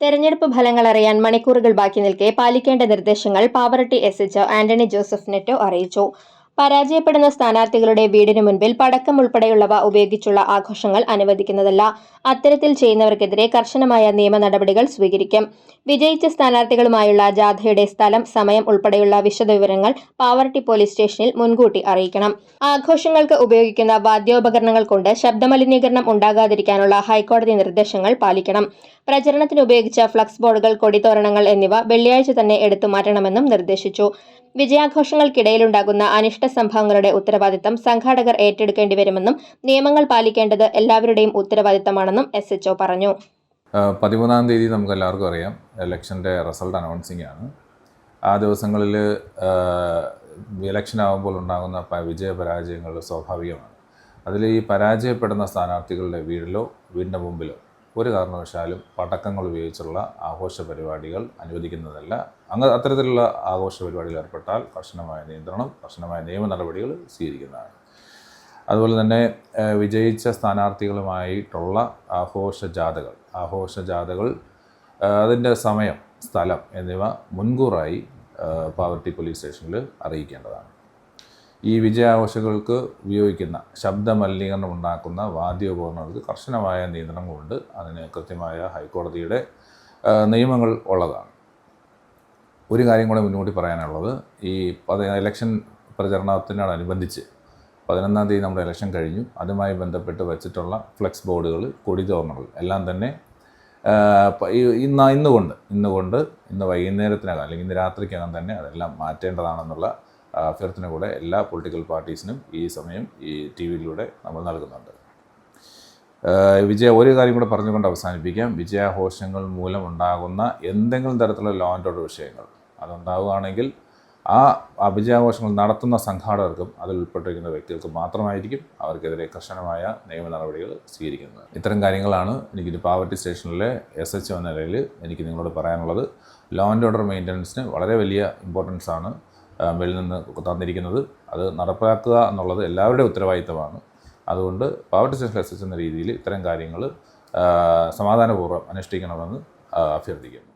തെരഞ്ഞെടുപ്പ് ഫലങ്ങൾ അറിയാൻ മണിക്കൂറുകൾ ബാക്കി നിൽക്കെ പാലിക്കേണ്ട നിർദ്ദേശങ്ങൾ Pavaratti S H Antony Joseph നെറ്റോ അറിയിച്ചു. പരാജയപ്പെടുന്ന സ്ഥാനാർത്ഥികളുടെ വീടിന് മുൻപിൽ പടക്കം ഉൾപ്പെടെയുള്ളവ ഉപയോഗിച്ചുള്ള ആഘോഷങ്ങൾ അനുവദിക്കുന്നതല്ല. അത്തരത്തിൽ ചെയ്യുന്നവർക്കെതിരെ കർശനമായ നിയമ നടപടികൾ സ്വീകരിക്കും. വിജയിച്ച സ്ഥാനാർത്ഥികളുമായുള്ള ജാഥയുടെ സ്ഥലം സമയം ഉൾപ്പെടെയുള്ള വിശദവിവരങ്ങൾ പാവർട്ടി പോലീസ് സ്റ്റേഷനിൽ മുൻകൂട്ടി അറിയിക്കണം. ആഘോഷങ്ങൾക്ക് ഉപയോഗിക്കുന്ന വാദ്യോപകരണങ്ങൾ കൊണ്ട് ശബ്ദമലിനീകരണം ഉണ്ടാകാതിരിക്കാനുള്ള ഹൈക്കോടതി നിർദ്ദേശങ്ങൾ പാലിക്കണം. പ്രചരണത്തിന് ഉപയോഗിച്ച ഫ്ലക്സ് ബോർഡുകൾ കൊടിത്തോരണങ്ങൾ എന്നിവ വെള്ളിയാഴ്ച തന്നെ എടുത്തു മാറ്റണമെന്നും നിർദ്ദേശിച്ചു. വിജയാഘോഷങ്ങൾക്കിടയിലുണ്ടാകുന്ന അനിഷ്ട സംഭവങ്ങളുടെ ഉത്തരവാദിത്തം സംഘാടകർ ഏറ്റെടുക്കേണ്ടി വരുമെന്നും നിയമങ്ങൾ പാലിക്കേണ്ടത് എല്ലാവരുടെയും ഉത്തരവാദിത്തമാണെന്നും എസ് എച്ച്ഒ പറഞ്ഞു. പതിമൂന്നാം തീയതി നമുക്ക് എല്ലാവർക്കും അറിയാം. ഇലക്ഷന്റെ റിസൾട്ട് അനൗൺസിംഗ് ആണ്. ആ ദിവസങ്ങളിൽ ഇലക്ഷൻ ആകുമ്പോൾ ഉണ്ടാകുന്ന വിജയ വിജയപരാജയങ്ങൾ സ്വാഭാവികമാണ്. അതിൽ ഈ പരാജയപ്പെടുന്ന സ്ഥാനാർത്ഥികളുടെ വീടിലോ വീടിന്റെ മുമ്പിലോ ഒരു കാരണവശാലും പടക്കങ്ങൾ ഉപയോഗിച്ചുള്ള ആഘോഷ പരിപാടികൾ അനുവദിക്കുന്നതല്ല. അങ്ങ് അത്തരത്തിലുള്ള ആഘോഷ പരിപാടിയിൽ ഏർപ്പെട്ടാൽ കർശനമായ നിയന്ത്രണം കർശനമായ നിയമ നടപടികൾ സ്വീകരിക്കുന്നതാണ്. അതുപോലെ തന്നെ വിജയിച്ച സ്ഥാനാർത്ഥികളുമായിട്ടുള്ള ആഘോഷ ജാഥകൾ ആഘോഷ ജാഥകൾ അതിന്റെ സമയം സ്ഥലം എന്നിവ മുൻകൂറായി പാവർട്ടി പോലീസ് സ്റ്റേഷനിൽ അറിയിക്കേണ്ടതാണ്. ഈ വിജയാഘോഷങ്ങൾക്ക് ഉപയോഗിക്കുന്ന ശബ്ദ മലിനീകരണം ഉണ്ടാക്കുന്ന വാദ്യോപകരണങ്ങൾക്ക് കർശനമായ നിയന്ത്രണങ്ങളുണ്ട്. അതിന് കൃത്യമായ ഹൈക്കോടതിയുടെ നിയമങ്ങൾ ഉള്ളതാണ്. ഒരു കാര്യം കൂടെ മുന്നോട്ട് പറയാനുള്ളത്. ഈ ഇലക്ഷൻ പ്രചരണത്തിനോടനുബന്ധിച്ച് പതിനൊന്നാം തീയതി നമ്മുടെ ഇലക്ഷൻ കഴിഞ്ഞു. അതുമായി ബന്ധപ്പെട്ട് വെച്ചിട്ടുള്ള ഫ്ലെക്സ് ബോർഡുകൾ കൊടിതോരണങ്ങൾ എല്ലാം തന്നെ ഇന്ന് ഇന്നുകൊണ്ട് ഇന്നുകൊണ്ട് ഇന്ന് വൈകുന്നേരത്തിനകം അല്ലെങ്കിൽ ഇന്ന് രാത്രിക്കകം തന്നെ അതെല്ലാം മാറ്റേണ്ടതാണെന്നുള്ള അഭ്യർത്ഥന കൂടെ എല്ലാ പൊളിറ്റിക്കൽ പാർട്ടീസിനും ഈ സമയം ഈ ടി വിയിലൂടെ നമ്മൾ നൽകുന്നുണ്ട്. വിജയ ഒരു കാര്യം കൂടെ പറഞ്ഞുകൊണ്ട് അവസാനിപ്പിക്കാം. വിജയാഘോഷങ്ങൾ മൂലം ഉണ്ടാകുന്ന എന്തെങ്കിലും തരത്തിലുള്ള ലോ ആൻഡ് ഓർഡർ വിഷയങ്ങൾ അതുണ്ടാവുകയാണെങ്കിൽ ആ വിജയാഘോഷങ്ങൾ നടത്തുന്ന സംഘാടകർക്കും അതിൽ ഉൾപ്പെട്ടിരിക്കുന്ന വ്യക്തികൾക്കും മാത്രമായിരിക്കും അവർക്കെതിരെ കർശനമായ നിയമ നടപടികൾ സ്വീകരിക്കുന്നത്. ഇത്തരം കാര്യങ്ങളാണ് എനിക്ക് പാവർട്ടി സ്റ്റേഷനിലെ എസ് എച്ച് എന്ന നിലയിൽ എനിക്ക് നിങ്ങളോട് പറയാനുള്ളത്. ലോ ആൻഡ് ഓർഡർ മെയിന്റനൻസിന് വളരെ വലിയ ഇമ്പോർട്ടൻസ് ആണ്. മേളിൽ നിന്ന് തന്നിരിക്കുന്നത്. അത് നടപ്പാക്കുക എന്നുള്ളത് എല്ലാവരുടെ ഉത്തരവാദിത്തമാണ്. അതുകൊണ്ട് പാവർട്ടി സെൻസ് എന്ന രീതിയിൽ ഇത്തരം കാര്യങ്ങൾ സമാധാനപൂർവം അനുഷ്ഠിക്കണമെന്ന് അഭ്യർത്ഥിക്കുന്നു.